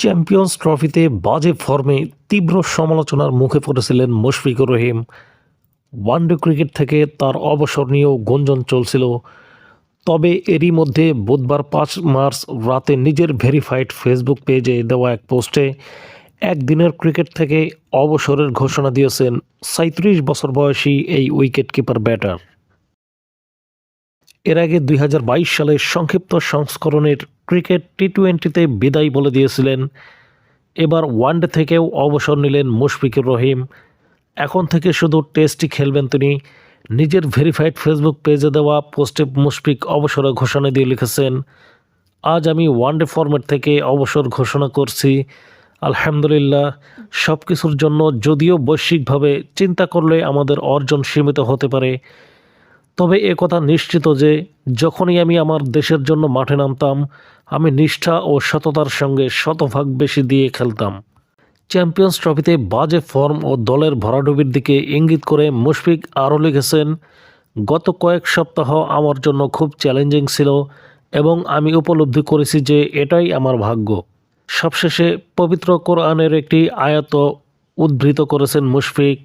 Champions ট্রফিতে বাজে ফর্মে তীব্র সমালোচনার মুখে পড়েছিলেন মুশফিকুর রহিম। ওয়ানডে ক্রিকেট থেকে তার অবসর নিয়েও গুঞ্জন চলছিল। তবে এরই মধ্যে বুধবার পাঁচ মার্চ রাতে নিজের ভেরিফাইড ফেসবুক পেজে দেওয়া এক পোস্টে একদিনের ক্রিকেট থেকে অবসরের ঘোষণা দিয়েছেন সাঁত্রিশ বছর বয়সী এই উইকেট কিপার ব্যাটার। এর আগে দু হাজার বাইশ সালের সংক্ষিপ্ত সংস্করণের ক্রিকেট টি টোয়েন্টিতে বিদায় বলে দিয়েছিলেন। এবার ওয়ানডে থেকেও অবসর নিলেন মুশফিকুর রহিম। এখন থেকে শুধু টেস্টই খেলবেন তিনি। নিজের ভেরিফাইড ফেসবুক পেজে দেওয়া পোস্টে মুশফিক অবসরের ঘোষণা দিয়ে লিখেছেন, আজ আমি ওয়ানডে ফরম্যাট থেকে অবসর ঘোষণা করছি। আলহামদুলিল্লাহ সব কিছুর জন্য যদিও বৈশ্বিকভাবে চিন্তা করলে আমাদের অর্জন সীমিত হতে পারে। তবে এ কথা নিশ্চিত যে যখনই আমি আমার দেশের জন্য মাঠে নামতাম, আমি নিষ্ঠা ও সততার সঙ্গে শতভাগ বেশি দিয়ে খেলতাম। চ্যাম্পিয়ন্স ট্রফিতে বাজে ফর্ম ও দলের ভরাডুবির দিকে ইঙ্গিত করে মুশফিক আরও লিখেছেন, গত কয়েক সপ্তাহ আমার জন্য খুব চ্যালেঞ্জিং ছিল এবং আমি উপলব্ধি করেছি যে এটাই আমার ভাগ্য। সবশেষে পবিত্র কোরআনের একটি আয়াত উদ্ধৃত করেছেন মুশফিক।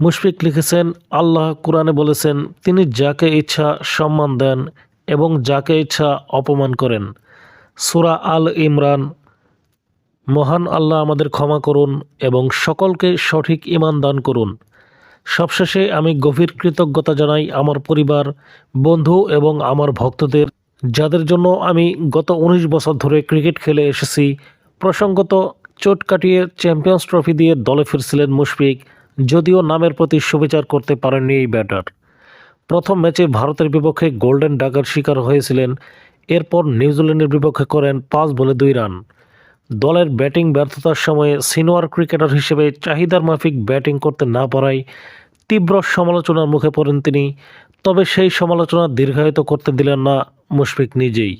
মুশফিক লিখেছেন, আল্লাহ কোরআনে বলেছেন, তিনি যাকে ইচ্ছা সম্মান দেন এবং যাকে ইচ্ছা অপমান করেন। সুরা আল ইমরান, মহান আল্লাহ আমাদের ক্ষমা করুন এবং সকলকে সঠিক ইমান দান করুন। সবশেষে আমি গভীর কৃতজ্ঞতা জানাই আমার পরিবার, বন্ধু এবং আমার ভক্তদের, যাদের জন্য আমি গত উনিশ বছর ধরে ক্রিকেট খেলে এসেছি। প্রসঙ্গত, চোট কাটিয়ে চ্যাম্পিয়ন্স ট্রফি দিয়ে দলে ফিরছিলেন মুশফিক। যদিও নামের প্রতি সুবিচার করতে পারেননি এই ব্যাটার। প্রথম ম্যাচে ভারতের বিপক্ষে গোল্ডেন ডাকার শিকার হয়েছিলেন, এরপর নিউজিল্যান্ডের বিপক্ষে করেন পাঁচ বলে দুই রান। দলের ব্যাটিং ব্যর্থতার সময়ে সিনিয়র ক্রিকেটার হিসেবে চাহিদার মাফিক ব্যাটিং করতে না পারায় তীব্র সমালোচনার মুখে পড়েন তিনি, তবে সেই সমালোচনা দীর্ঘায়িত করতে দিলেন না মুশফিক নিজেই।